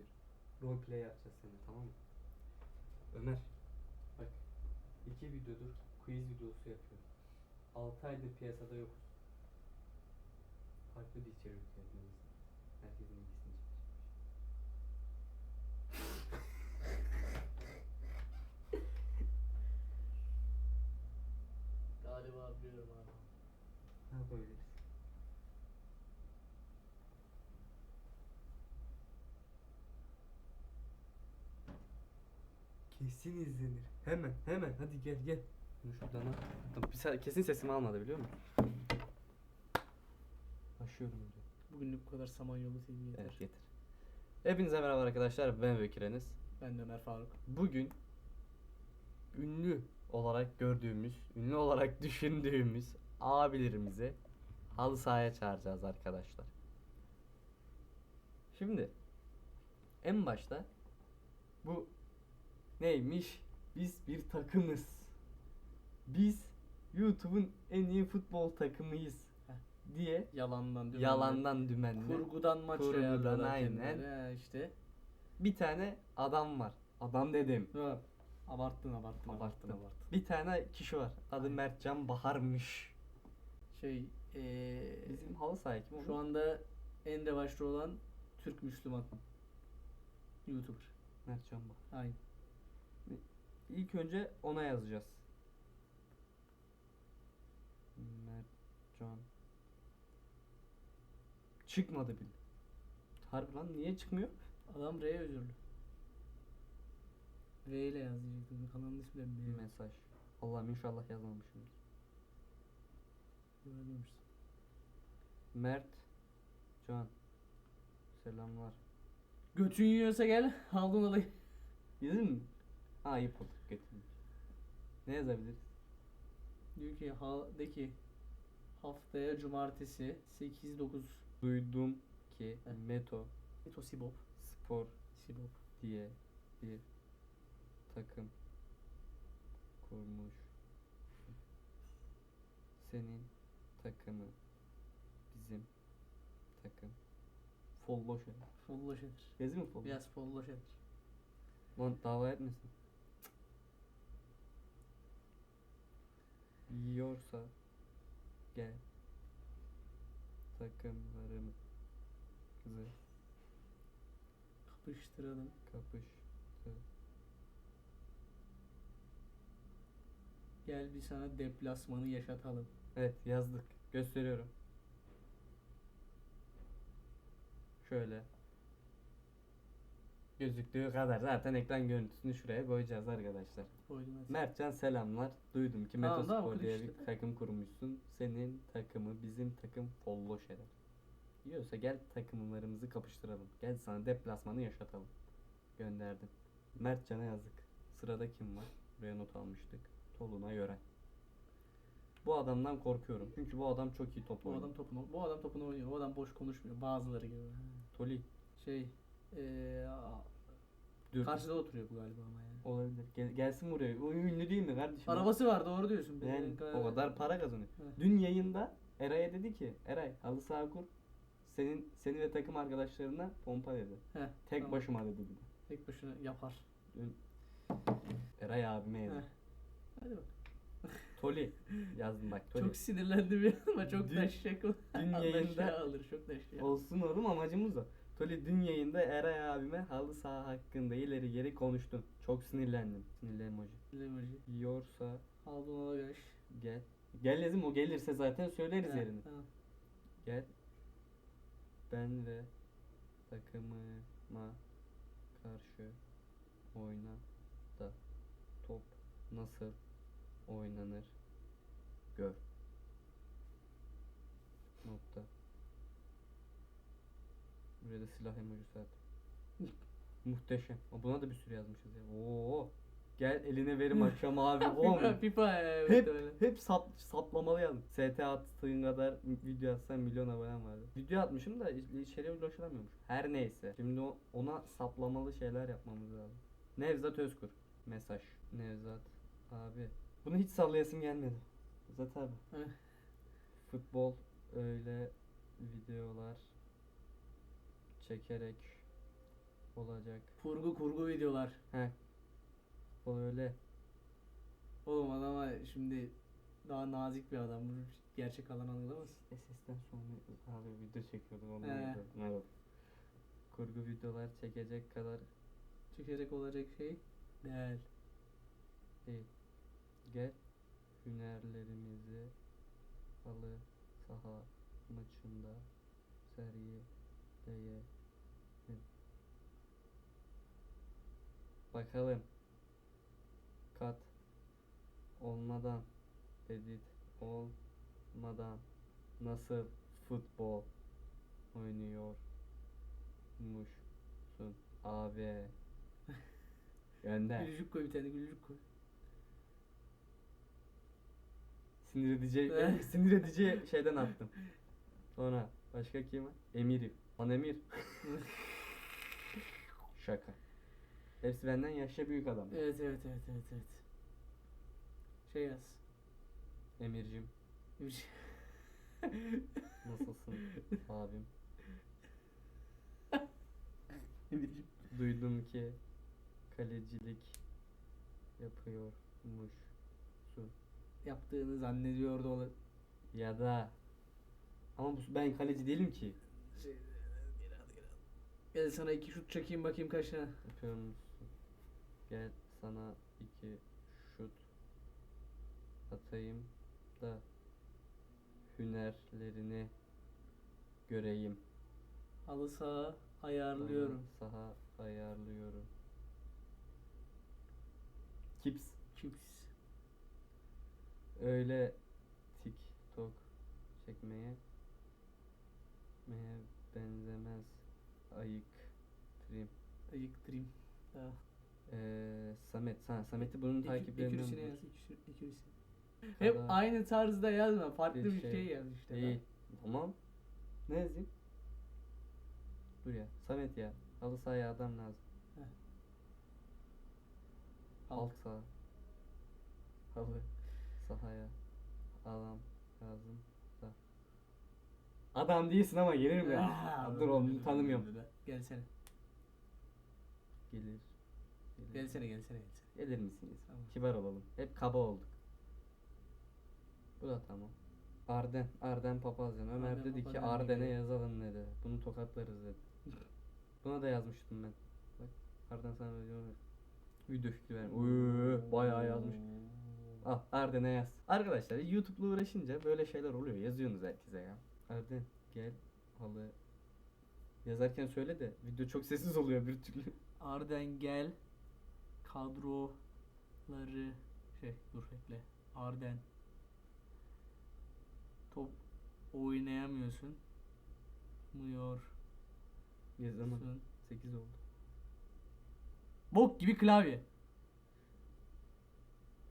bir roleplay yapacağız seninle tamam mı? Ömer bak iki videodur quiz videosu yapıyorum. 6 aydır piyasada yokuz. Farklı bir içerik yapmamız. Herkesin ilgisini çekecek. Galiba biliyorum abi. Ne yapabiliriz? Kesin izlenir. Hemen hemen hadi gel gel. Bunu şuradan sa- kesin sesimi almadı biliyor musun? Başlıyorum diyor. Bugünlük bu kadar Samanyolu TV yeter. Evet getir. Hepinize merhaba arkadaşlar ben Bekir Enes. Ben de Ömer Faruk. Bugün ünlü olarak gördüğümüz, ünlü olarak düşündüğümüz abilerimizi halı sahaya çağıracağız arkadaşlar. Şimdi en başta bu neymiş? Biz bir takımız. Biz YouTube'un en iyi futbol takımıyız diye Yalandan dümenle. yalandan dümenle Kurgudan maç Kurgudan, aynen. He işte. bir tane adam var. Adam dedim. Ha, Abarttın abarttın abarttın Abarttım. abarttın. Bir tane kişi var. Adı Aynen. Mertcan Bahar'mış. Şey eee Bizim halı saha kim şu anda en revaçta olan Türk Müslüman YouTuber. Mertcan Bahar. Aynen. İlk önce ona yazacağız. Mertcan. Çıkmadı bile. Harbi lan niye çıkmıyor? Adam R özürlü. V ile yaz diyecektim. Kanalın ismi de M. Mesaj. Allah'ım inşallah yazmamışımdır. Görmemişsin. Mert Can. Selamlar. Götün yiyorsa gel. Aldın olayı. Yazın mı? Ayıp olduk getirmiş. Ne yazabiliriz? Diyor ki ha, de ki haftaya cumartesi 8-9 Duydum ki Heh. Meto Eto Sibop. Spor Sibop. diye bir takım kurmuş. Senin takımı bizim takım Folloş eder. Folloş eder. Yazı mı folloş? Biraz folloş eder. Lan dava etmesin. Yiyorsa gel takımlarımızı Kapıştıralım. kapıştır. Gel bir sana deplasmanı yaşatalım. Evet yazdık. Gösteriyorum. Şöyle. Gözüktüğü kadar zaten ekran görüntüsünü şuraya koyacağız arkadaşlar. Koydum. Mertcan selamlar. Duydum ki Tamam, Metospor diye işte. bir takım kurmuşsun. Senin takımı bizim takım folloş eder. Yiyorsa gel takımlarımızı kapıştıralım. Gel sana deplasmanı yaşatalım. Gönderdim. Mertcan'a yazdık. Sırada kim var? Buraya not almıştık. Toluna göre. Bu adamdan korkuyorum. Çünkü bu adam çok iyi top Bu oynuyor. adam topunu, bu adam topunu oynuyor. Bu adam boş konuşmuyor. Bazıları gibi. Toli. Şey, Dur. karşıda oturuyor bu galiba ama yani. Olabilir. Gel- gelsin buraya. O ünlü değil mi kardeşim? Arabası var doğru diyorsun. Yani o kadar para kazanıyor. Evet. Dün yayında Eray'a dedi ki Eray halı saha kur. Senin seni ve takım arkadaşlarına pompa dedi. Heh, Tek tamam. başıma dedi dedi. Tek başına yapar. Dün Eray abime yazdı. Hadi bak. Toli yazdım bak Toli. Çok sinirlendim ya ama çok Dün- da şaka. dün yayında- alır çok şey. Olsun oğlum amacımız o. Toli dün yayında Eray abime halı saha hakkında ileri geri konuştun. Çok sinirlendim. Sinirli emoji. Emoji. Yiyorsa Aldın ona göre. gel. Gel yazım o gelirse zaten söyleriz yerini. Tamam. Gel. Ben ve takımıma karşı oyna da top nasıl oynanır gör. Nokta. Buraya da silah emojisi at. Muhteşem. Buna da bir sürü yazmışız ya. Oo. Gel eline verim akşam abi. Oğlum. pipa ya. Hep, muhtemelen. hep sap, saplamalı yazdım. ST attığın kadar video atsan milyon abonem vardı. Video atmışım da iç- içeriye ulaşılamıyormuş. Her neyse. Şimdi ona saplamalı şeyler yapmamız lazım. Nevzat Özkur. Mesaj. Nevzat abi. Bunu hiç sallayasım gelmedi. Nevzat abi. Heh. Futbol öyle videolar çekerek olacak. Kurgu kurgu videolar. He. O öyle. Oğlum adama şimdi daha nazik bir adam. Bu gerçek alan algılamaz. SS'den sonra abi video çekiyordum onu. He. Evet. Kurgu videolar çekecek kadar Çekecek olacak şey değil. değil. Gel hünerlerimizi halı saha maçında sergileyelim. Bakalım. Kat olmadan edit olmadan nasıl futbol oynuyormuşsun abi. Gönder. Gülücük koy bir tane gülücük koy. Sinir edici, sinir edici şeyden attım. Sonra başka kim var? Emir'im. Lan Emir. Şaka. Hepsi benden yaşça büyük adam. Evet evet evet evet evet. Şey yaz. Emir'cim Bir- nasılsın abim? Emir'cim. Duydum ki kalecilik yapıyormuşsun. Yaptığını zannediyordu o Ya da ama bu, ben kaleci değilim ki. şey. Gel sana iki şut çekeyim bakayım kaçına. Yapıyor musun? Gel sana iki şut atayım da hünerlerini göreyim. Halı saha ayarlıyorum. Sana Saha ayarlıyorum. Kips. Chips. Öyle TikTok çekmeye meye benzemez. Ayık trim. Ayıktırayım. Daha. Ee, Samet. Sen Samet'i bunun takipçilerinden bul. yaz. ikisi- ikisini. Hep Kadar aynı tarzda yazma. Farklı bir bir şey, şey yaz işte. Değil. Tamam. Ne yazayım? Dur ya. Samet ya. Halı sahaya adam lazım. Heh. Alt saha. Halı sahaya adam lazım da. Adam değilsin ama gelir mi? Ah, Dur oğlum tanımıyorum. Gelsene. Gelir. Gelsene gelsene gelsene. Gelir misiniz? Tamam. Kibar olalım. Hep kaba olduk. Bu da tamam. Arden, Arden Papazyan. Ömer Arden dedi ki Papazyan Arden'e gibi. yazalım dedi. Bunu tokatlarız dedi. Buna da yazmıştım ben. Bak Arden sana video video fikri vermiş. Uuu bayağı yazmış. Al Arden'e yaz. Arkadaşlar YouTube'la uğraşınca böyle şeyler oluyor. Yazıyorsunuz herkese ya. Arden gel halı. Yazarken söyle de video çok sessiz oluyor bir türlü. Arden gel. Kadroları şey dur bekle. Arden. Top oynayamıyorsun. Muyor. Yazamadım. 8 oldu. Bok gibi klavye.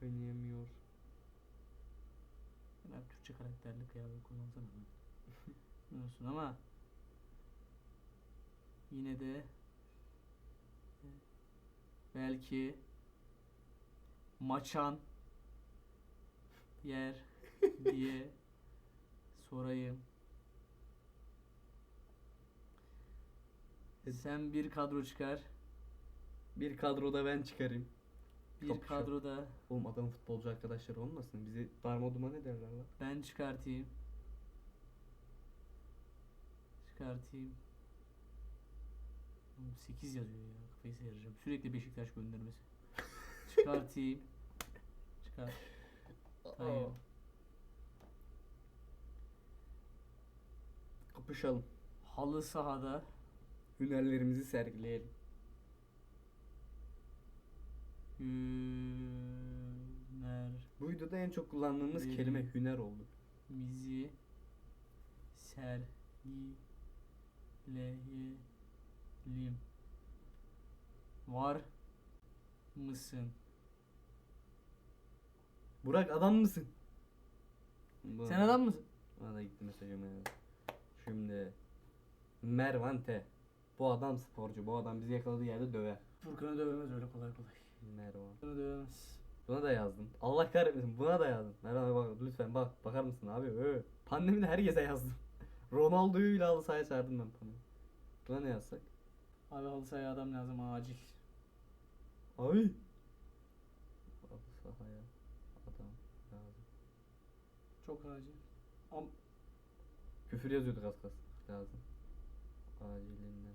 Oynayamıyor. Ben Türkçe karakterli kıyafet kullansana. Biliyorsun ama yine de belki maçan yer diye sorayım. Sen bir kadro çıkar. Bir kadroda ben çıkarayım. Bir Kapışalım. kadroda Oğlum adamın futbolcu arkadaşları olmasın. Bizi darma duman ederler lan. ben çıkartayım. Çıkartayım. 8 yazıyor ya. Kafayı seyireceğim. Sürekli Beşiktaş göndermesi. Çıkartayım. Çıkar. Hayır. Kapışalım. Halı sahada Hünerlerimizi sergileyelim. hüner Bu videoda en çok kullandığımız Benim- kelime hüner oldu. mizi sergileyelim. Var mısın? Burak adam mısın? Bu- Sen adam mısın? Bana da gitti mesajım ya. Şimdi Mervante. Bu adam sporcu. Bu adam bizi yakaladığı yerde döver. Furkan'ı dövemez öyle kolay kolay. Mervan. Furkan'ı dövemez. Buna da yazdım. Allah kahretmesin. Buna da yazdım. Mervan bak lütfen bak. Bakar mısın abi? Ö. Pandemide herkese yazdım. Ronaldo'yu bile halı sahaya çağırdım ben pandemi. Buna ne yazsak? Abi halı sahaya adam lazım acil. Abi. Halı sahaya adam lazım. Çok acil. Am Küfür yazıyorduk az kalsın. Lazım. Acilinden.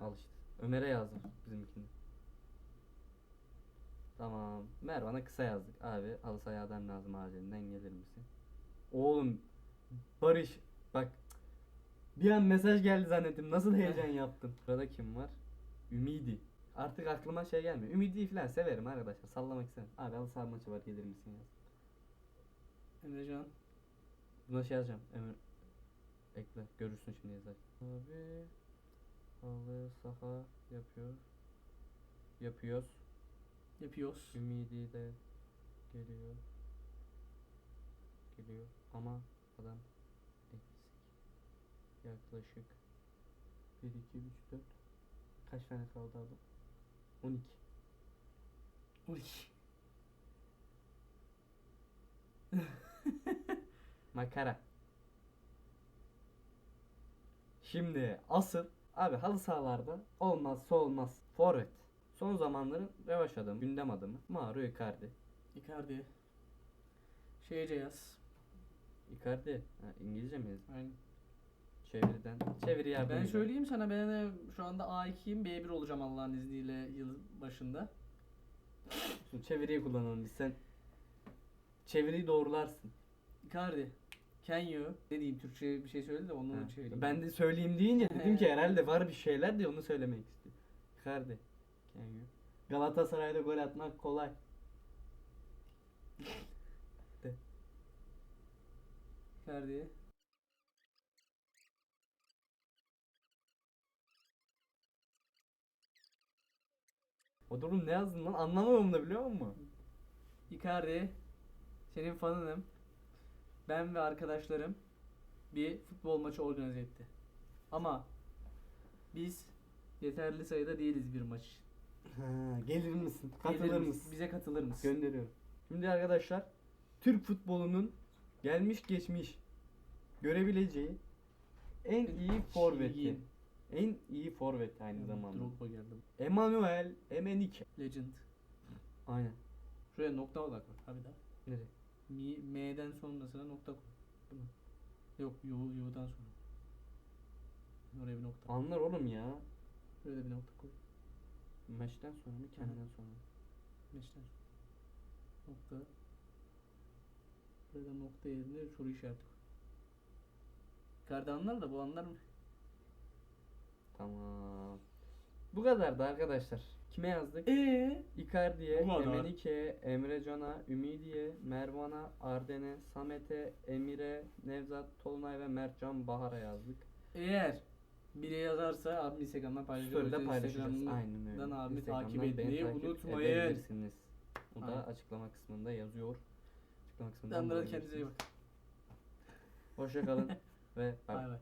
Al işte. Ömer'e yazdım bizimkini. Tamam. Mervan'a kısa yazdık. Abi halı sahaya adam lazım acilinden gelir misin? Oğlum Barış bak bir an mesaj geldi zannettim. Nasıl heyecan yaptım. Sırada kim var? Ümidi. Artık aklıma şey gelmiyor. Ümidi falan severim arkadaşlar. Sallamak istemem. Abi halı saha maçı var gelir misin yaz. Emrecan. Buna şey yazacağım. Emir ekle. Görürsün şimdi yazar. Abi halı saha yapıyor. Yapıyoruz. Yapıyoruz. Ümidi de geliyor. Geliyor ama adam. Yaklaşık 1 2 3 4 kaç tane kaldı abi? 12. 12. Makara. Şimdi asıl abi halı sahalarda olmazsa olmaz. Forvet. Son zamanların revaç adamı, gündem adamı. Mauro Icardi. Icardi. Şeyce yaz. Icardi. Ha, İngilizce mi yazdın? Aynen. Çeviriden. Çeviri yardım Ben söyleyeyim sana ben de şu anda A2'yim B1 olacağım Allah'ın izniyle yıl başında. Şu çeviriyi kullanalım biz sen. Çeviriyi doğrularsın. Icardi. Can you? Ne diyeyim Türkçe bir şey söyledi de onu Ha. çevireyim. Ben de söyleyeyim deyince dedim ki herhalde var bir şeyler de onu söylemek istiyor. Icardi. Can you? Galatasaray'da gol atmak kolay. Icardi. O durum ne yazdın lan anlamıyorum da biliyor musun? Icardi. Senin fanınım. Ben ve arkadaşlarım bir futbol maçı organize etti. Ama biz yeterli sayıda değiliz bir maç. için. Ha, gelir misin? Katılır Gelir mısın? Bize katılır mısın? Gönderiyorum. Şimdi arkadaşlar Türk futbolunun gelmiş geçmiş görebileceği en iyi forveti. En iyi forvet aynı zamanda. Drogba geldi. Emmanuel Emenike. Legend. Aynen. Şuraya nokta olarak koy. Abi daha. Nereye? Mi, M'den sonrasına nokta koy. Yok yo, yo'dan sonra. Oraya bir nokta. Anlar oğlum ya. Şuraya da bir nokta koy. Maçtan sonra mı kendinden sonra mı? Beşten sonra. Nokta. Burada nokta yerine soru işareti koy. Yukarıda anlar da bu anlar mı? Tamam. Bu kadar da arkadaşlar. Kime yazdık? Eee? Icardi'ye, Bu kadar. Emenike'ye, Emrecan'a, Ümidi'ye, Mervan'a, Arden'e, Samet'e, Emir'e, Nevzat, Tolunay ve Mertcan Bahar'a yazdık. Eğer biri yazarsa abi Instagram'dan paylaşıyoruz. Story'de paylaşacağız. Aynen öyle. abimi Instagram'dan takip beni etmeyi takip unutmayın. Bu da Aynen. açıklama kısmında yazıyor. Açıklama kısmından Canlara kendinize iyi bakın. Hoşça kalın ve. Bay bay.